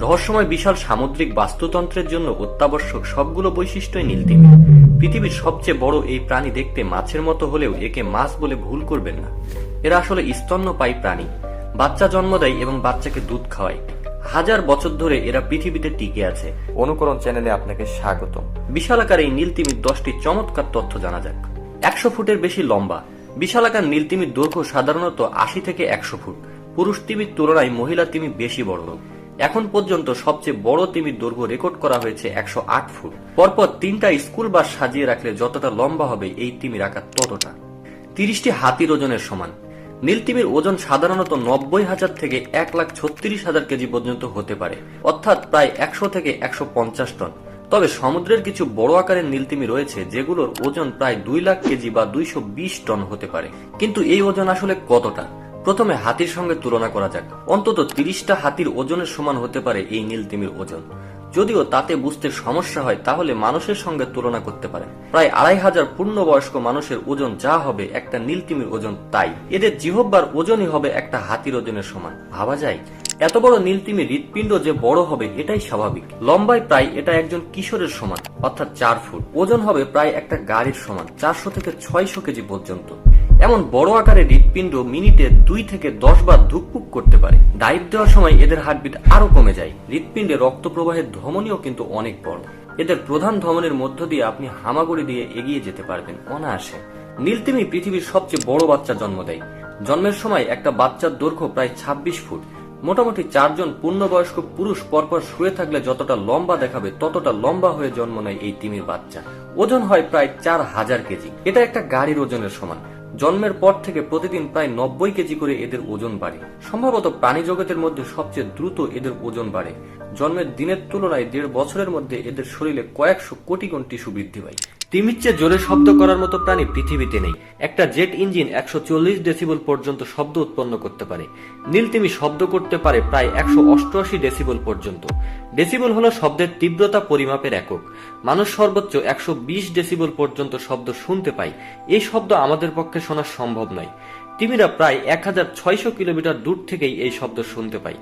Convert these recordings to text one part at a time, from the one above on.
রহস্যময় বিশাল সামুদ্রিক বাস্তুতন্ত্রের জন্য অত্যাবশ্যক সবগুলো বৈশিষ্ট্যই নীল নীলতিমি। পৃথিবীর সবচেয়ে বড় এই প্রাণী দেখতে মাছের মতো হলেও একে মাছ বলে ভুল করবেন না। এরা আসলে স্তন্যপায়ী প্রাণী। বাচ্চা জন্ম দেয় এবং বাচ্চাকে দুধ খাওয়ায়। হাজার বছর ধরে এরা পৃথিবীতে টিকে আছে। অনুকরণ চ্যানেলে আপনাকে স্বাগতম। বিশালাকার এই নীলতিমির দশটি চমৎকার তথ্য জানা যাক। একশো ফুটের বেশি লম্বা। বিশালাকার নীলতিমির দৈর্ঘ্য সাধারণত আশি থেকে একশো ফুট। পুরুষ তিমির তুলনায় মহিলা তিমি বেশি বড় এখন পর্যন্ত সবচেয়ে বড় তিমির দৈর্ঘ্য রেকর্ড করা হয়েছে একশো আট ফুট। পরপর তিনটা স্কুল বাস সাজিয়ে রাখলে যতটা লম্বা হবে এই তিমির আকার ততটা। তিরিশটি হাতির ওজনের সমান। নীলতিমির ওজন সাধারণত নব্বই হাজার থেকে এক লাখ ছত্রিশ হাজার কেজি পর্যন্ত হতে পারে, অর্থাৎ প্রায় একশো থেকে একশো পঞ্চাশ টন। তবে সমুদ্রের কিছু বড় আকারের নীলতিমি রয়েছে যেগুলোর ওজন প্রায় দুই লাখ কেজি বা দুইশো বিশ টন হতে পারে। কিন্তু এই ওজন আসলে কতটা? প্রথমে হাতির সঙ্গে তুলনা করা যাক। অন্তত তিরিশটা হাতির ওজনের সমান হতে পারে এই নীলতিমির ওজন। যদিও তাতে বুঝতে সমস্যা হয়, তাহলে মানুষের সঙ্গে তুলনা করতে পারেন। প্রায় আড়াই হাজার পূর্ণবয়স্ক মানুষের ওজন যা হবে একটা নীলতিমির ওজন তাই। এদের জিহব্বার ওজনই হবে একটা হাতির ওজনের সমান। ভাবা যায়? এত বড় নীলতিমি হৃৎপিণ্ড যে বড় হবে, এটাই স্বাভাবিক। লম্বায় প্রায় এটা একজন কিশোরের সমান, অর্থাৎ চার ফুট। ওজন হবে প্রায় একটা গাড়ির সমান, চারশো থেকে ছয়শো কেজি পর্যন্ত। এমন বড় আকারের হৃৎপিণ্ড মিনিটে দুই থেকে দশ বার ধুকপুক করতে পারে। ডাইভ দেওয়ার সময় এদের হার্টবিট আরও কমে যায়। হৃৎপিণ্ডে রক্ত প্রবাহের ধমনীয় কিন্তু অনেক বড়। এদের প্রধান ধমনের মধ্য দিয়ে আপনি হামাগুড়ি দিয়ে এগিয়ে যেতে পারবেন অনায়াসে। নীলতিমি পৃথিবীর সবচেয়ে বড় বাচ্চা জন্ম দেয়। জন্মের সময় একটা বাচ্চার দৈর্ঘ্য প্রায় ছাব্বিশ ফুট। মোটামুটি চারজন পূর্ণবয়স্ক পুরুষ পরপর শুয়ে থাকলে যতটা লম্বা দেখাবে, ততটা লম্বা হয়ে জন্ম নেয় এই তিমির বাচ্চা। ওজন হয় প্রায় চার হাজার কেজি। এটা একটা গাড়ির ওজনের সমান। জন্মের পর থেকে প্রতিদিন প্রায় নব্বই কেজি করে এদের ওজন বাড়ে। সম্ভবত প্রাণী জগতের মধ্যে সবচেয়ে দ্রুত এদের ওজন বাড়ে। জন্মের দিনের তুলনায় দেড় বছরের মধ্যে এদের শরীরে কয়েকশো কোটি গুণ টিস্যু বৃদ্ধি পায়। তিমির চেয়ে জোরে শব্দ করার মতো প্রাণী পৃথিবীতে নেই। একটা জেট ইঞ্জিন একশো চল্লিশ ডেসিবল পর্যন্ত শব্দ উৎপন্ন করতে পারে। নীলতিমি শব্দ করতে পারে প্রায় একশো অষ্টআশি ডেসিবল পর্যন্ত। ডেসিবল হলো শব্দের তীব্রতা পরিমাপের একক। মানুষ সর্বোচ্চ একশো বিশ ডেসিবল পর্যন্ত শব্দ শুনতে পায়। এই শব্দ আমাদের পক্ষে শোনা সম্ভব নয়। তিমিরা প্রায় এক হাজার ছয়শো কিলোমিটার দূর থেকেই এই শব্দ শুনতে পায়।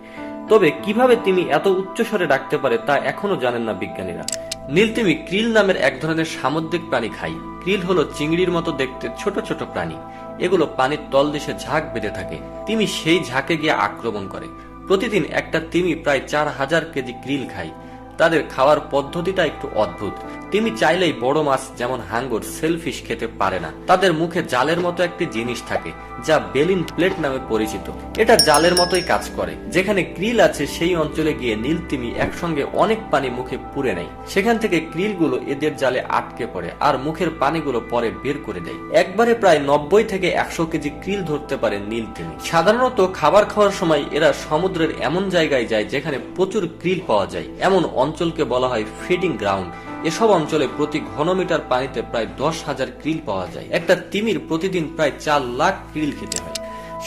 তবে কীভাবে তিমি এত উচ্চস্বরে ডাকতে পারে তা এখনও জানেন না বিজ্ঞানীরা। নীলতিমি ক্রিল নামের এক ধরনের সামুদ্রিক প্রাণী খায়। ক্রিল হলো চিংড়ির মতো দেখতে ছোট ছোট প্রাণী। এগুলো পানির তলদেশে ঝাঁক বেঁধে থাকে। তিমি সেই ঝাঁকে গিয়ে আক্রমণ করে। প্রতিদিন একটা তিমি প্রায় চার হাজার কেজি ক্রিল খায়। তাদের খাওয়ার পদ্ধতিটা একটু অদ্ভুত। তিনি চাইলেই বড় মাছ যেমন হাঙ্গর, সেলফিশ খেতে পারে না। তাদের মুখে জালের মতো একটি জিনিস থাকে, যা বেলিন প্লেট নামে পরিচিত। এটা জালের মতোই কাজ করে। যেখানে ক্রিল আছে, সেই অঞ্চলে গিয়ে নীল তিমি একসঙ্গে অনেক পানি মুখে পুরে নেয়। সেখান থেকে ক্রিলগুলো এদের জালে আটকে পড়ে আর মুখের পানিগুলো পরে বের করে দেয়। একবারে প্রায় নব্বই থেকে একশো কেজি ক্রিল ধরতে পারে নীল তিমি সাধারণত খাবার খাওয়ার সময় এরা সমুদ্রের এমন জায়গায় যায় যেখানে প্রচুর ক্রিল পাওয়া যায়। এমন অঞ্চলকে বলা হয় ফিডিং গ্রাউন্ড। এসব অঞ্চলে প্রতি ঘনমিটার পানিতে প্রায় দশ হাজার ক্রিল পাওয়া যায়। একটা তিমির প্রতিদিন প্রায় চার লাখ ক্রিল খেতে হয়।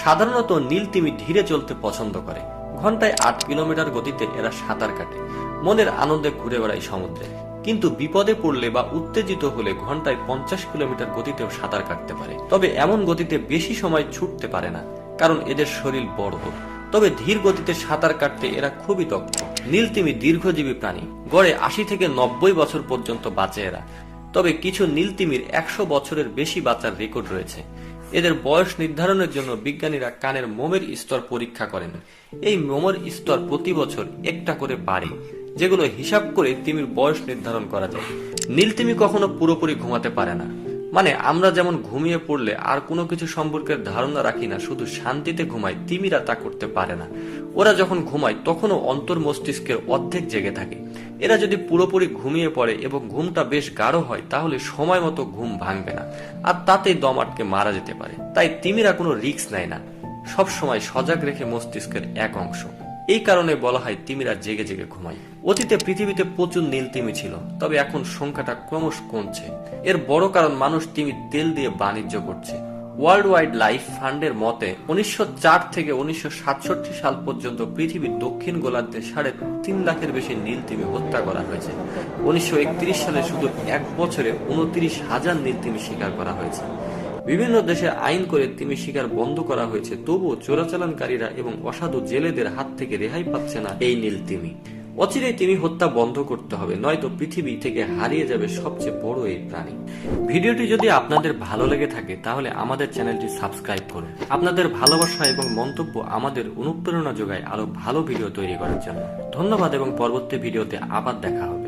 সাধারণত নীল তিমি ধীরে চলতে পছন্দ করে। ঘন্টায় আট কিলোমিটার গতিতে এরা সাঁতার কাটে। মনের আনন্দে ঘুরে বেড়ায় সমুদ্রে। কিন্তু বিপদে পড়লে বা উত্তেজিত হলে ঘন্টায় পঞ্চাশ কিলোমিটার গতিতেও সাঁতার কাটতে পারে। তবে এমন গতিতে বেশি সময় ছুটতে পারে না, কারণ এদের শরীর বড়। তবে ধীর গতিতে সাঁতার কাটতে এরা খুবই দক্ষ। নীলতিমি দীর্ঘজীবী প্রাণী। গড়ে আশি থেকে নব্বই বছর পর্যন্ত বাঁচে এরা। তবে কিছু নীলতিমির একশো বছরের বেশি বাঁচার রেকর্ড রয়েছে। এদের বয়স নির্ধারণের জন্য বিজ্ঞানীরা কানের মোমের স্তর পরীক্ষা করেন। এই মোমের স্তর প্রতি বছর একটা করে বাড়ে, যেগুলো হিসাব করে তিমির বয়স নির্ধারণ করা যায়। নীলতিমি কখনো পুরোপুরি ঘুমাতে পারে না। মানে আমরা যেমন ঘুমিয়ে পড়লে আর কোনো কিছু সম্পর্কে ধারণা রাখি না, শুধু শান্তিতে ঘুমাই, তিমিরা তা করতে পারে না। ওরা যখন ঘুমায়, তখনও অন্তর মস্তিষ্কের অর্ধেক জেগে থাকে। এরা যদি পুরোপুরি ঘুমিয়ে পড়ে এবং ঘুমটা বেশ গাঢ় হয়, তাহলে সময় মতো ঘুম ভাঙবে না। আর তাতেই দম আটকে মারা যেতে পারে। তাই তিমিরা কোনো রিস্ক নেয় না। সব সময় সজাগ রেখে মস্তিষ্কের এক অংশ। এই কারণে বলা হয় তিমিরা জেগে জেগে ঘুমায়। অতীতে পৃথিবীতে প্রচুর নীল তিমি ছিল, তবে এখন সংখ্যাটা ক্রমশ কমছে। এর বড় কারণ মানুষ তিমি তেল দিয়ে বাণিজ্য করছে। ওয়ার্ল্ড ওয়াইড লাইফ ফান্ডের মতে, উনিশশো চার থেকে উনিশশো সাতষট্টি সাল পর্যন্ত পৃথিবীর দক্ষিণ গোলার্ধে সাড়ে তিন লাখের বেশি নীল তিমি হত্যা করা হয়েছে। উনিশশো একত্রিশ সালে শুধু এক বছরে উনত্রিশ হাজার নীল তিমি শিকার করা হয়েছে। বিভিন্ন দেশে আইন করে তিমি শিকার বন্ধ করা হয়েছে। তবুও চোরাচালানকারীরা এবং অসাধু জেলেদের হাত থেকে রেহাই পাচ্ছে না এই নীল তিমি। অচিরেই তিমি হত্যা বন্ধ করতে হবে, নয়তো পৃথিবী থেকে হারিয়ে যাবে সবচেয়ে বড় এই প্রাণী। ভিডিওটি যদি আপনাদের ভালো লেগে থাকে, তাহলে আমাদের চ্যানেলটি সাবস্ক্রাইব করুন। আপনাদের ভালোবাসা এবং মন্তব্য আমাদের অনুপ্রেরণা যোগায় আরও ভালো ভিডিও তৈরি করার জন্য। ধন্যবাদ এবং পরবর্তী ভিডিওতে আবার দেখা হবে।